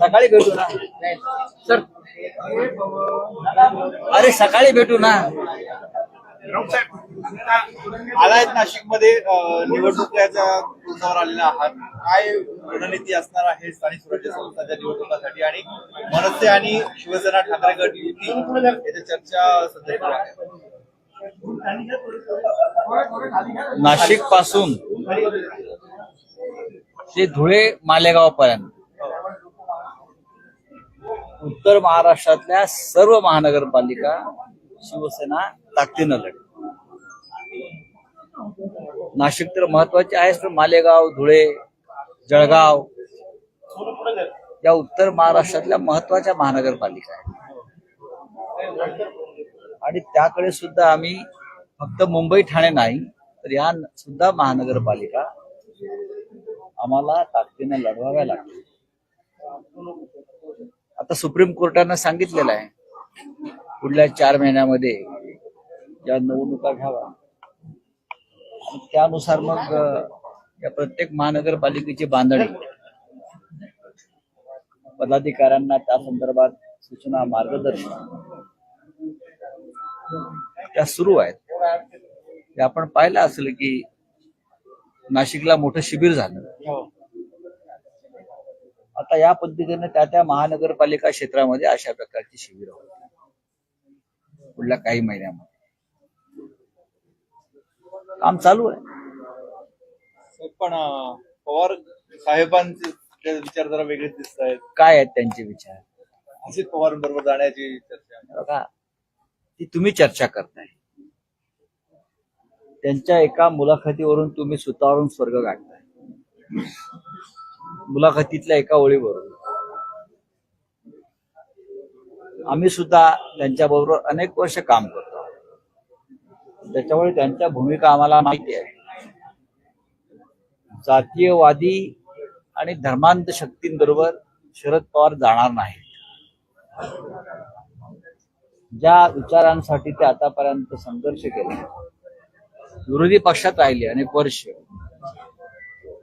सकाळी भेटू ना. सर. अरे सकाळी भेटू ना. आलायत नाशिकमध्ये निवडणुकीच्या तोंडावर आलेला आहात. काय रणनीती असणार आहे स्थानिक स्वराज्य संस्थांच्या निवडणुकासाठी आणि मनसे आणि शिवसेना ठाकरे गट युती याच्या चर्चा सध्या आहे. नाशिकपासून ते धुळे मालेगावपर्यंत. उत्तर महाराष्ट्रातल्या सर्व महानगरपालिका शिवसेना ताकदीनं लढ नाशिक तर महत्त्वाचे आहेच पण मालेगाव धुळे जळगाव या उत्तर महाराष्ट्रातल्या महत्त्वाच्या महानगरपालिका आहेत. आणि त्याकडे सुद्धा आम्ही फक्त मुंबई ठाणे नाही तर या सुद्धा महानगरपालिका आम्हाला ताकदीने लढवाव्या लागतील. आता सुप्रीम कोर्टानं सांगितलेलं आहे पुढल्या चार महिन्यामध्ये या निवडणुका घ्यावा. त्यानुसार मग या प्रत्येक महानगरपालिकेची बांधणी. पदाधिकाऱ्यांना त्या संदर्भात सूचना मार्गदर्शन. त्या सुरू आहेत. ते आपण पाहिलं असेल की नाशिकला मोठं शिबिर झालं. आता या पद्धतीने त्या त्या महानगरपालिका क्षेत्रामध्ये अशा प्रकारची शिबिर होतील पुढल्या काही महिन्यामध्ये. काम चालू आहे. पण पवार साहेबांचे विचार जरा वेगळेच दिसत आहेत. काय आहेत त्यांचे विचार? अजित पवारांबरोबर जाण्याची चर्चा ती तुम्ही चर्चा करताय. त्यांच्या एका मुलाखतीवरून तुम्ही सुतावरून स्वर्ग गाठताय. मुलाखतीतल्या एका ओळीवरून. आम्ही सुद्धा त्यांच्याबरोबर अनेक वर्ष काम करतो. त्याच्यामुळे त्यांच्या भूमिका आम्हाला माहिती आहे. जातीयवादी आणि धर्मांत शक्तींबरोबर शरद पवार जाणार नाहीत. ज्या विचारांसाठी ते आतापर्यंत संघर्ष केले. विरोधी पक्षात राहिले अनेक वर्ष.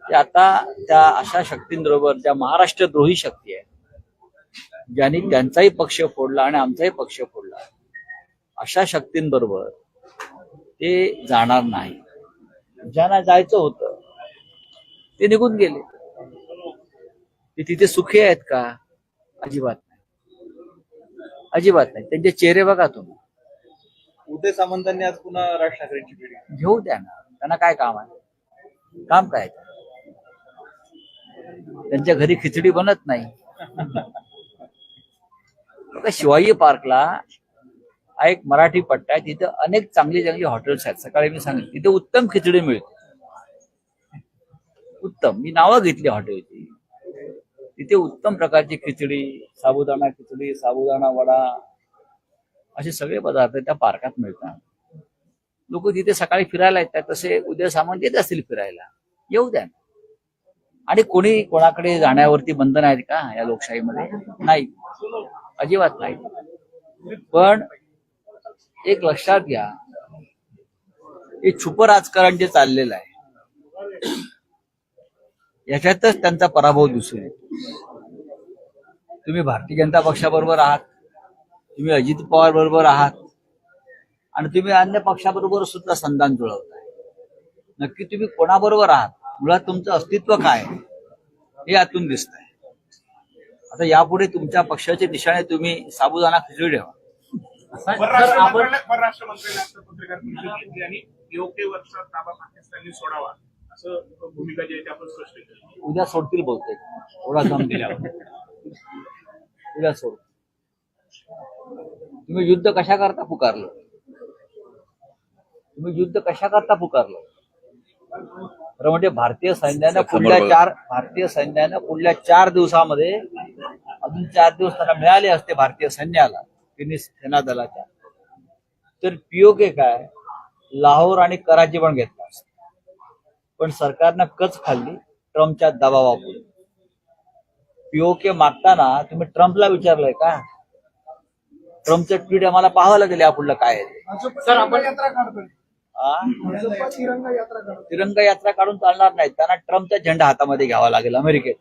ते आता त्या अशा शक्तींबरोबर ज्या महाराष्ट्रद्रोही शक्ती आहे. ज्यांनी त्यांचाही पक्ष फोडला आणि आमचाही पक्ष फोडला. अशा शक्तींबरोबर ते जाणार नाही. ज्यांना जायचं होतं ते निघून गेले. ते तिथे सुखी आहेत का? अजिबात नाही. अजिबात नाही. त्यांचे चेहरे बघा तुम्ही. उदय सामंतांनी आज पुन्हा राज ठाकरेंची भेट घेतली. घेऊ द्या ना. त्यांना काय काम आहे? काम काय? त्यांच्या घरी खिचडी बनत नाही. बघा शिवाजी पार्कला हा एक मराठी पट्टा आहे. तिथे अनेक चांगली चांगली हॉटेल्स आहेत. सकाळी मी सांगितलं तिथे उत्तम खिचडी मिळते. उत्तम. मी नावं घेतली हॉटेलची. तिथे उत्तम प्रकारची खिचडी साबुदाणा खिचडी साबुदाणा वडा असे सगळे पदार्थ त्या पार्कात मिळतात. लोक तिथे सकाळी फिरायला येतात तसे उद्या सामान येत असतील फिरायला. येऊ द्या. आणि कोणी कोणाकडे जाण्यावरती बंधन आहेत का या लोकशाहीमध्ये? नाही. अजिबात नाही. पण एक लक्षात घ्या हे छुप राजकारण जे चाललेलं आहे याच्यातच त्यांचा पराभव दिसून येतो. तुम्ही भारतीय जनता पक्षाबरोबर आहात. तुम्ही अजित पवार बरोबर आहात. आणि तुम्ही अन्य पक्षाबरोबर सुद्धा संधान जुळवताय. नक्की तुम्ही कोणाबरोबर आहात? मुळात तुमचं अस्तित्व काय? हे यातून दिसत आहे आता यापुढे तुमच्या पक्षाचे निशाणे तुम्ही साबुदाणा खिचडी ठेवा. परराष्ट्र मंत्रालय परराष्ट्र मंत्रालयात पत्रकार परिषद घेतली आणि योग्य वर्षात ताबा पाकिस्तानने सोडावा. असं भूमिका जी आहे ती आपण स्पष्ट केली. उद्या सोडतील बहुतेक. एवढा दम दिल्यावर. उद्या सोड तुम्ही युद्ध कशा करता पुकारलं? तुम्ही युद्ध कशा करता पुकारलं? तर म्हणजे भारतीय सैन्यानं पुढल्या चार भारतीय सैन्यानं पुढल्या चार दिवसामध्ये अजून चार दिवस त्यांना मिळाले असते भारतीय सैन्याला तिन्ही सेना दलाच्या. तर पीओके काय? लाहोर आणि कराची पण घेतला असता. पण सरकारनं कच खाल्ली ट्रम्पच्या दबावापुढे. पीओके मागताना तुम्ही ट्रम्पला विचारलंय का? ट्रम्पचं ट्विट आम्हाला पाहावं लागेल यापुढलं काय आहे. सर आपण यात्रा काढतोय. हा? तिरंगा यात्रा करत तिरंगा यात्रा काढून चालणार नाही त्यांना ट्रम्पचा झेंडा हातामध्ये घ्यावा लागेल अमेरिकेत.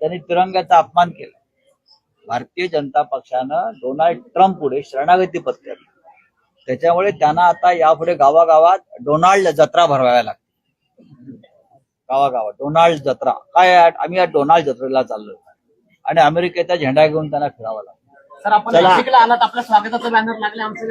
त्यांनी तिरंग्याचा अपमान केला. भारतीय जनता पक्षानं डोनाल्ड ट्रम्प पुढे शरणागती पत्करली. त्याच्यामुळे त्यांना आता यापुढे गावागावात डोनाल्ड जत्रा भरवाव्या लागतील. गावागावात. डोनाल्ड जत्रा. काय आहे? आम्ही या डोनाल्ड जत्रेला चाललोय. आणि अमेरिकेचा झेंडा घेऊन त्यांना फिरावं लागतं. सर आपण. नाशिकला आलात आपल्या स्वागताचं बॅनर लागले आमचे